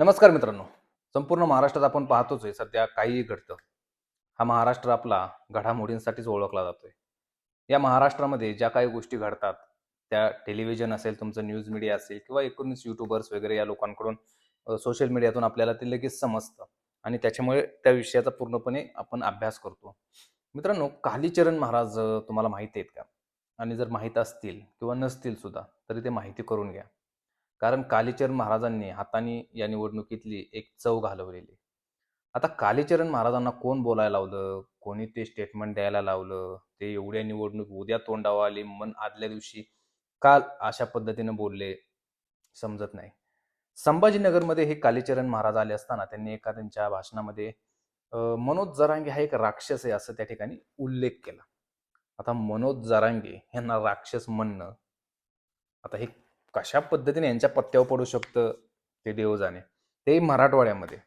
नमस्कार मित्रांनो. संपूर्ण महाराष्ट्रात आपण पाहतोच आहे सध्या काहीही घडतं. हा महाराष्ट्र आपला घडामोडींसाठीच ओळखला जातोय. या महाराष्ट्रामध्ये ज्या काही गोष्टी घडतात त्या टेलिव्हिजन असेल तुमचं न्यूज मीडिया असेल किंवा एकूणच युट्यूबर्स वगैरे या लोकांकडून सोशल मीडियातून आपल्याला ते लगेच समजतं. आणि त्याच्यामुळे त्या विषयाचा पूर्णपणे आपण अभ्यास करतो. मित्रांनो कालीचरण महाराज तुम्हाला माहिती आहेत का? आणि जर माहीत असतील किंवा नसतील सुद्धा तरी ते माहिती करून घ्या. कारण कालीचरण महाराजांनी हाताने या निवडणुकीतली एक चव घालवलेली. आता कालीचरण महाराजांना कोण बोलायला लावलं? कोणी ते स्टेटमेंट द्यायला लावलं? ते एवढ्या निवडणूक उद्या तोंडावर आली मन आदल्या दिवशी काल अशा पद्धतीने बोलले? समजत नाही. संभाजीनगरमध्ये हे कालीचरण महाराज आले असताना त्यांनी एका त्यांच्या भाषणामध्ये मनोज जरांगे हा एक राक्षस आहे असं त्या ठिकाणी उल्लेख केला. आता मनोज जरांगे यांना राक्षस म्हणणं आता हे कशा पद्धतीने यांच्या पत्त्यावर पडू शकतं ते देव जाणे ते मराठवाड्यामध्ये.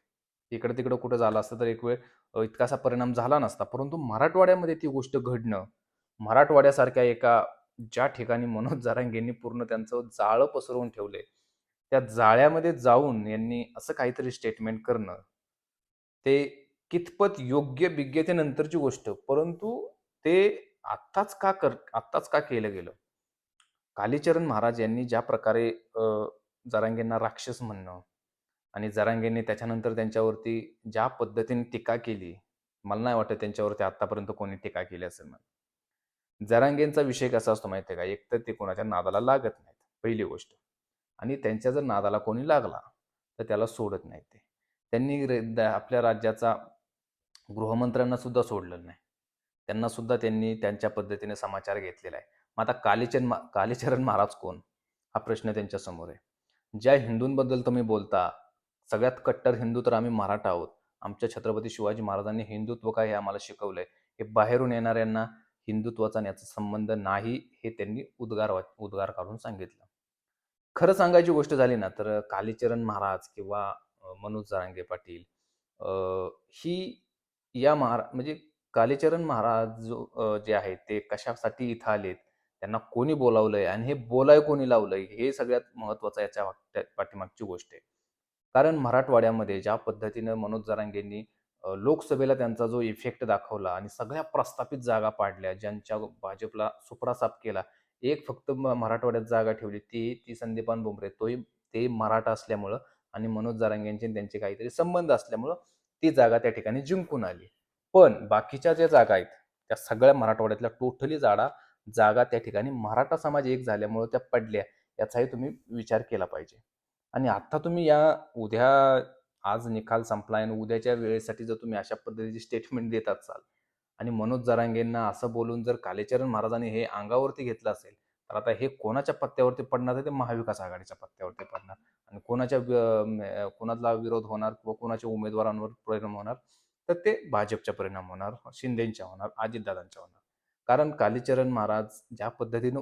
इकडं तिकडं कुठं झालं असतं तर एक वेळ इतकासा परिणाम झाला नसता. परंतु मराठवाड्यामध्ये ती गोष्ट घडणं मराठवाड्यासारख्या एका ज्या ठिकाणी मनोज जारांगेंनी पूर्ण त्यांचं जाळं पसरवून ठेवले त्या जाळ्यामध्ये जाऊन यांनी असं काहीतरी स्टेटमेंट करणं ते कितपत योग्य बिग्यतेनंतरची गोष्ट. परंतु ते आत्ताच का कर आत्ताच का केलं गेलं? कालीचरण महाराज यांनी ज्या प्रकारे जरांगेंना राक्षस म्हणणं आणि जरांगेंनी त्याच्यानंतर त्यांच्यावरती ज्या पद्धतीने टीका केली मला नाही वाटत त्यांच्यावरती आतापर्यंत कोणी टीका केली असेल म्हणून. जरांगेंचा विषय कसा असतो माहिती आहे का? एक तर ते कोणाच्या नादाला लागत नाहीत पहिली गोष्ट. आणि त्यांच्या जर नादाला कोणी लागला तर त्याला सोडत नाहीत ते. त्यांनी रे- द- आपल्या राज्याचा गृहमंत्र्यांना सुद्धा सोडलं नाही. त्यांना सुद्धा त्यांनी त्यांच्या पद्धतीने समाचार घेतलेला आहे. मग आता कालीचरण मा- कालीचरण महाराज कोण? हा प्रश्न त्यांच्यासमोर आहे. ज्या हिंदूंबद्दल तुम्ही बोलता सगळ्यात कट्टर हिंदू तर आम्ही मराठा आहोत. आमच्या छत्रपती शिवाजी महाराजांनी हिंदुत्व काय हे आम्हाला शिकवलंय? हे बाहेरून येणाऱ्यांना हिंदुत्वाचा आणि याचा संबंध नाही हे त्यांनी उद्गार उद्गार काढून सांगितलं. खरं सांगायची गोष्ट झाली ना तर कालीचरण महाराज किंवा मनोज जरांगे पाटील ही या महारा म्हणजे कालीचरण महाराज जो जे आहेत ते कशासाठी इथं आलेत? त्यांना कोणी बोलावलंय आणि हे बोलाय कोणी लावलंय हे सगळ्यात महत्वाचं याच्या पाठीमागची गोष्ट आहे. कारण मराठवाड्यामध्ये ज्या पद्धतीनं मनोज जरांगेंनी लोकसभेला त्यांचा जो इफेक्ट दाखवला आणि सगळ्या प्रस्थापित जागा पाडल्या ज्यांच्या भाजपला सुपरासाप केला एक फक्त मराठवाड्यात जागा ठेवली ती ती संदीपान बोंबरे तोही ते मराठा असल्यामुळं आणि मनोज जरांगेंचे त्यांचे काहीतरी संबंध असल्यामुळं ती जागा त्या ठिकाणी जिंकून आली. पण बाकीच्या ज्या जागा आहेत त्या सगळ्या मराठवाड्यातल्या टोटली जाडा जागा त्या ठिकाणी मराठा समाज एक झाल्यामुळं त्या पडल्या याचाही तुम्ही विचार केला पाहिजे. आणि आत्ता तुम्ही या उद्या आज निकाल संपला आणि उद्याच्या वेळेसाठी जर तुम्ही अशा पद्धतीची स्टेटमेंट देत असाल आणि मनोज जरांगेंना असं बोलून जर कालेचरण महाराजांनी हे अंगावरती घेतलं असेल तर आता हे कोणाच्या पत्त्यावरती पडणार आहे? ते महाविकास आघाडीच्या पत्त्यावरती पडणार. आणि कोणाच्या कोणाला विरोध होणार किंवा कोणाच्या उमेदवारांवर परिणाम होणार? तर ते भाजपच्या परिणाम होणार शिंदेच्या होणार अजितदादांच्या होणार. कारण कालीचरण महाराज ज्या पद्धतीनं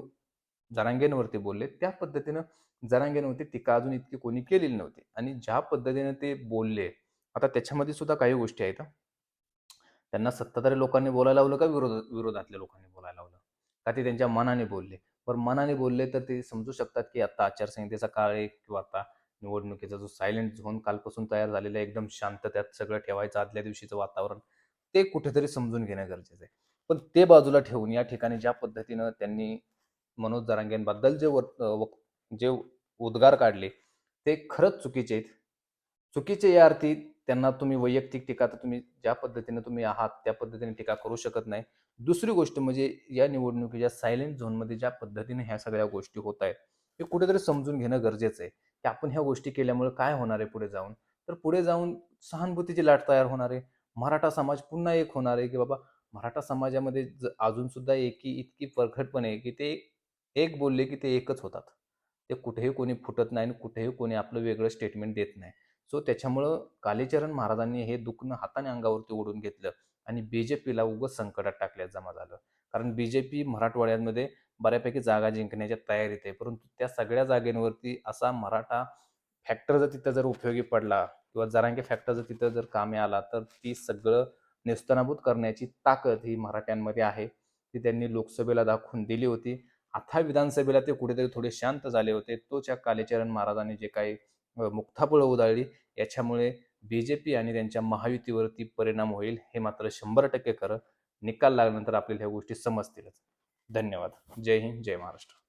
जरांगेंवरती बोलले त्या पद्धतीनं जरांगेंवरती टीका अजून इतकी कोणी केलेली नव्हती. आणि ज्या पद्धतीने ते बोलले आता त्याच्यामध्ये सुद्धा काही गोष्टी आहेत त्यांना सत्ताधारी लोकांनी बोलायला लावलं का विरोध विरोधातल्या लोकांनी बोलायला लावलं? का ते त्यांच्या मनाने बोलले? पण मनाने बोलले तर ते समजू शकतात की आता आचारसंहितेचा काळ आहे किंवा आता निवडणुकीचा जो सायलेंट झोन कालपासून तयार झालेला आहे एकदम शांत त्यात सगळं ठेवायचं आदल्या दिवशीचं वातावरण ते कुठेतरी समजून घेणं गरजेचं आहे. पण ते बाजूला ठेवून या ठिकाणी ज्या पद्धतीनं त्यांनी मनोज जरांगेंबद्दल जे वक- जे उद्गार काढले ते खरंच चुकीचे आहेत. चुकीचे या अर्थी त्यांना तुम्ही वैयक्तिक टीका तर तुम्ही ज्या पद्धतीने तुम्ही आहात त्या पद्धतीने टीका करू शकत नाही. दुसरी गोष्ट म्हणजे या निवडणुकीच्या सायलेंट झोनमध्ये ज्या पद्धतीने ह्या सगळ्या गोष्टी होत आहेत हे कुठेतरी समजून घेणं गरजेचं आहे. की आपण ह्या गोष्टी केल्यामुळे काय होणार आहे पुढे जाऊन? तर पुढे जाऊन सहानुभूतीची लाट तयार होणार आहे. मराठा समाज पुन्हा एक होणार आहे की बाबा मराठा समाजामध्ये ज- अजून सुद्धा एकी इतकी परखटपणे आहे की ते एक बोलले की ते एकच होतात. ते कुठेही कोणी फुटत नाही आणि कुठेही कोणी आपलं वेगळं स्टेटमेंट देत नाही. सो त्याच्यामुळं कालीचरण महाराजांनी हे दुखणं हाताने अंगावरती ओढून घेतलं आणि बी जे पीला उगच संकटात टाकल्यात जमा झालं. कारण बी जे पी मराठवाड्यांमध्ये बऱ्यापैकी जागा जिंकण्याच्या तयारीत आहे. परंतु त्या सगळ्या जागेंवरती असा मराठा फॅक्टर जर तिथं जर उपयोगी पडला किंवा जरांगे फॅक्टर जर तिथं जर कामे आला तर ती सगळं नेस्तनाबूत करण्याची ताकद ही मराठ्यांमध्ये आहे. ती त्यांनी लोकसभेला दाखवून दिली होती. आता विधानसभेला ते कुठेतरी थोडे शांत झाले होते. तोच्या कालेचरण महाराजांनी जे काही अ, मुक्ताफळं उधळली याच्यामुळे बी जे पी आणि त्यांच्या महायुतीवरती परिणाम होईल हे मात्र शंभर टक्के खरं. निकाल लागल्यानंतर आपल्याला ह्या गोष्टी समजतीलच. धन्यवाद. जय हिंद जय महाराष्ट्र.